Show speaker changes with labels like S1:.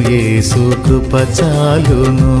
S1: యేసు కృప చాలును.